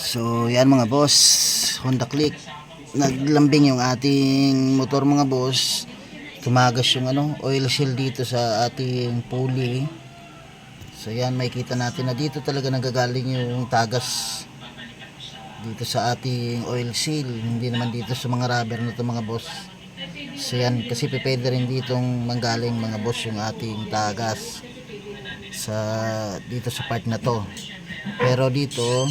So, yan mga boss. Honda Click. Naglambing yung ating motor mga boss. Tumagas yung ano, oil seal dito sa ating pulley. So, yan. Makikita natin na dito talaga nagagaling yung tagas dito sa ating oil seal. Hindi naman dito sa mga rubber na to mga boss. So, yan. Kasi pwede rin ditong manggaling mga boss yung ating tagas sa dito sa part na to. Pero dito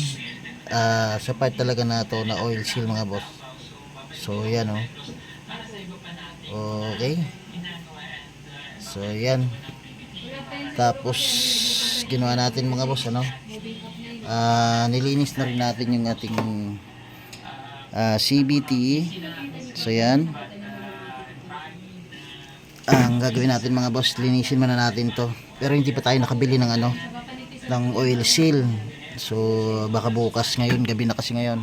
ah, sa part talaga na to na oil seal mga boss. So yan oh. Okay. So yan. Tapos ginawa natin mga boss ano. Ah, nilinis na rin natin yung ating ah, CBT. So yan. Ang gagawin natin mga boss, linisin muna natin to. Pero hindi pa tayo nakabili ng ano, ng oil seal. So, baka bukas ngayon, gabi na kasi ngayon.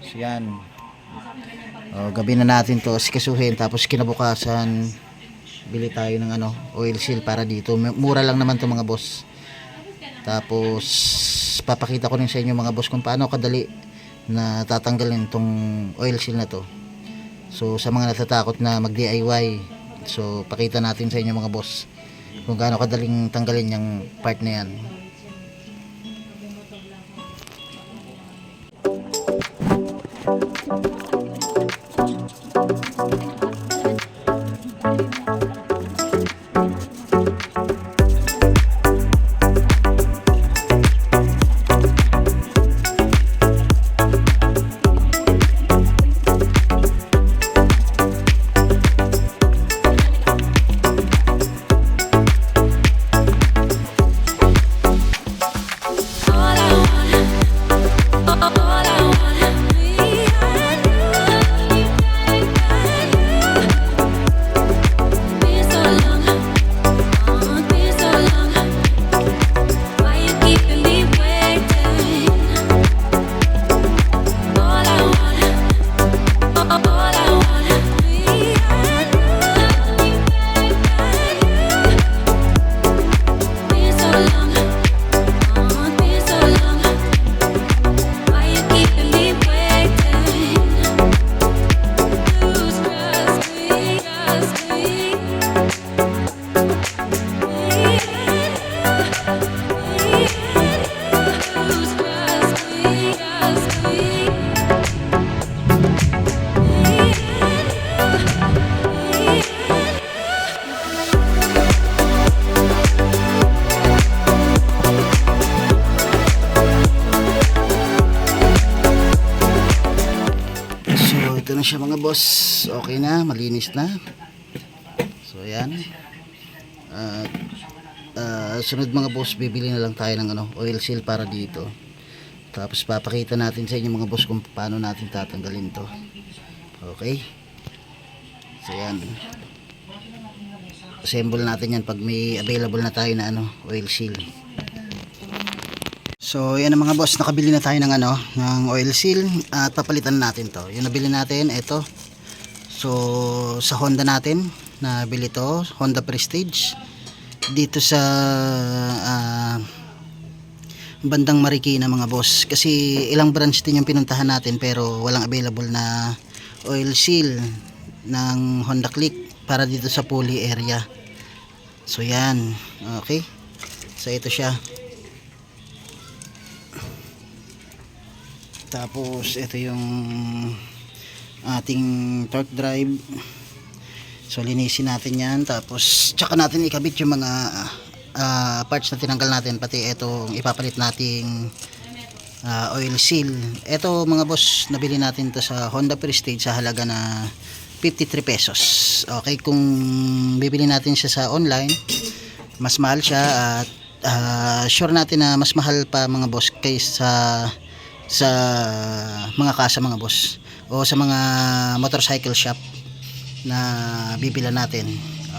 So, yan. O, gabi na natin to sikasuhin. Tapos, kinabukasan, bili tayo ng ano, oil seal para dito. Mura lang naman to mga boss. Tapos, papakita ko rin sa inyo mga boss kung paano kadali na tatanggalin tong oil seal na to. So, sa mga natatakot na mag-DIY, so, pakita natin sa inyo mga boss kung gaano kadaling tanggalin yung part na yan. So, ito na siya mga boss. Okay na, malinis na. So, ayan. At, ah, sunod mga boss, bibili na lang tayo ng ano, oil seal para dito. Tapos, papakita natin sa inyo mga boss kung paano natin tatanggalin to. Okay? So, ayan. Assemble natin yan pag may available na tayo na ano, oil seal. So, yan ang mga boss, nakabili na tayo ng ano, ng oil seal at papalitan natin to. Yung nabili natin, ito. So, sa Honda natin, nabili to, Honda Prestige. Dito sa ah, bandang Marikina mga boss. Kasi ilang branch din yung pinuntahan natin pero walang available na oil seal ng Honda Click para dito sa Puli area. So, yan. Okay. So, ito siya. Tapos ito yung ating torque drive. So linisin natin 'yan tapos tsaka natin ikabit yung mga ah, parts na tinanggal natin pati itong ipapalit nating ah, oil seal. Ito mga boss, nabili natin to sa Honda Prestige sa halaga na 53 pesos. Okay, kung bibili natin siya sa online, mas mahal siya at ah, sure natin na mas mahal pa mga boss kaysa sa mga kasa mga boss o sa mga motorcycle shop na bibilan natin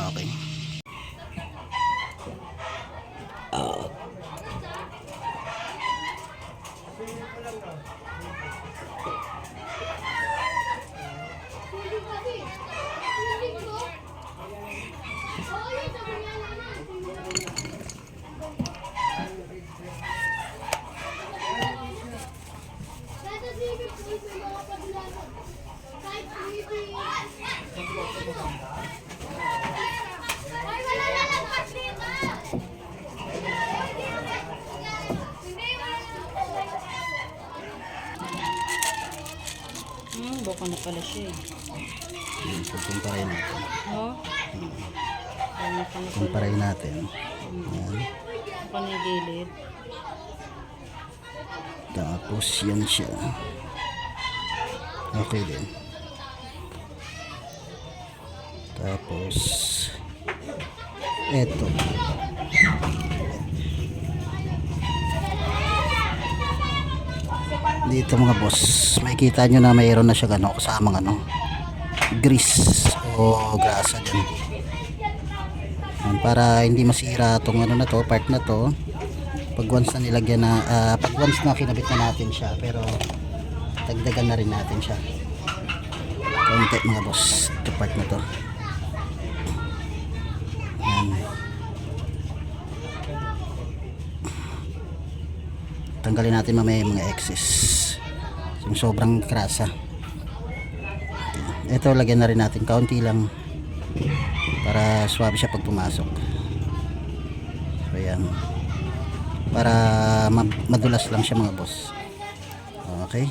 okay uh. Buka na pala siya eh. Yun, Pagkumparahin natin. Buka na pala. Kumparahin natin. Yan. Buka na yung gilid. Tapos yan siya. Okay din. Tapos eto. Dito mga boss, makikita nyo na mayroon na siya ano, kasamang ano, grease o grasa dyan. Yan, para hindi masira tong ano na to, part na to. Pag once na nilagyan na ah, pag once na kinabit na natin siya pero dagdagan na rin natin siya. Konti mga boss ito part na to. Yan tanggalin natin mamaya yung mga excess. Yung sobrang krasa. Ito lagyan na rin natin. Kaunti lang. Para swabe siya pag pumasok. So yan. Para ma- madulas lang siya mga boss. Okay.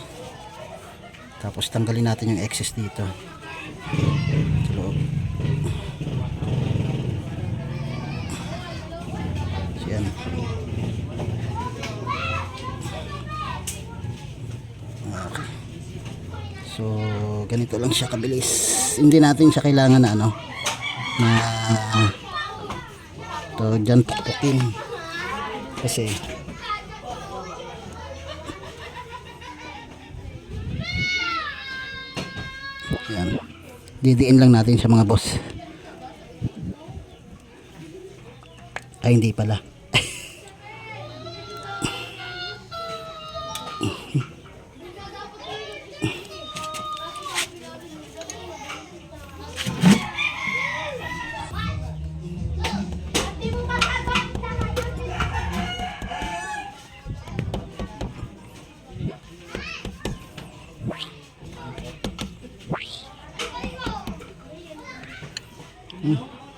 Tapos tanggalin natin yung excess dito. Sa loob ganito lang siya kabilis. Hindi natin siya kailangan na ano na to dyan pukpukin kasi yan. Didiin lang natin sa mga boss. Ay hindi pala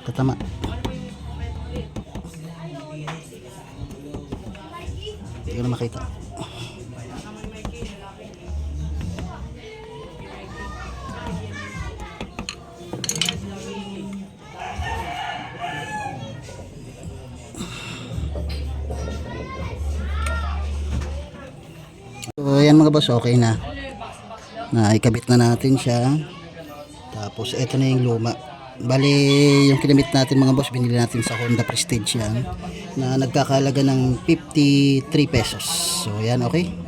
katama hindi ko na makita So ayan mga boss, okay na. Na ikabit na natin siya. Tapos eto na yung luma. Bali, yung kinamit natin mga boss, binili natin sa Honda Prestige yan. Na nagkakalaga ng 53 pesos. So yan, okay.